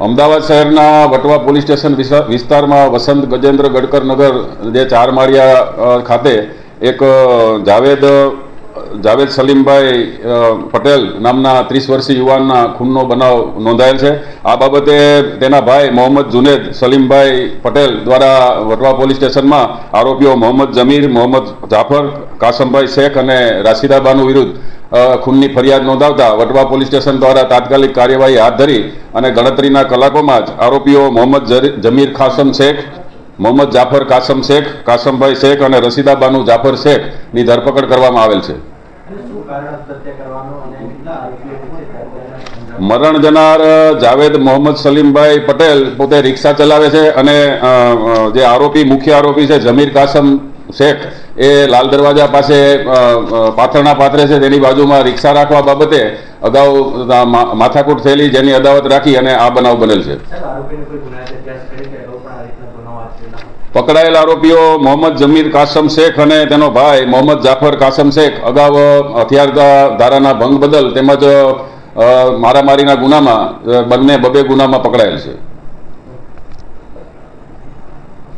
અમદાવાદ શહેરના Vatva police station વિસ્તારમાં વસંત ગજેન્દ્ર ગડકર નગર જે ચાર માળિયા ખાતે એક જાવેદ જાવેદ સલીમભાઈ પટેલ નામના ત્રીસ વર્ષીય યુવાનના ખૂનનો બનાવ નોંધાયેલ છે. આ બાબતે તેના ભાઈ મોહમ્મદ જુનેદ સલીમભાઈ પટેલ દ્વારા વટવા પોલીસ સ્ટેશનમાં આરોપીઓ મોહમ્મદ જમીર, મોહમ્મદ જાફર, કાસમભાઈ શેખ અને રાશિદાબાનું વિરુદ્ધ ખૂનની ફરિયાદ નોંધાવતા વટવા પોલીસ સ્ટેશન દ્વારા તાત્કાલિક કાર્યવાહી હાથ ધરી અને ગણતરીના કલાકોમાં જ આરોપીઓ મોહમ્મદ જમીર ખાસમ શેખ, મોહમ્મદ જાફર કાસમ શેખ, કાસમભાઈ શેખ અને રસીદા બાનુ જાફર શેખની ધરપકડ કરવામાં આવેલ છે. મરણ જનાર જાવેદ મોહમ્મદ સલીમભાઈ પટેલ પોતે રિક્ષા ચલાવે છે અને જે આરોપી મુખ્ય આરોપી છે જમીર કાસમ શેખ એ લાલ દરવાજા પાસે પાથરણા પાથરે છે તેની બાજુમાં રિક્ષા રાખવા બાબતે અગાઉ માથાકૂટ થયેલી જેની અદાવત રાખી અને આ બનાવ બનેલ છે. પકડાયેલ આરોપીઓ મોહમ્મદ જમીર કાસમ શેખ અને તેનો ભાઈ મોહમ્મદ જાફર કાસમ શેખ અગાઉ હથિયાર ધારાના ભંગ બદલ તેમજ મારામારીના ગુનામાં બંને બબે ગુનામાં પકડાયેલ છે.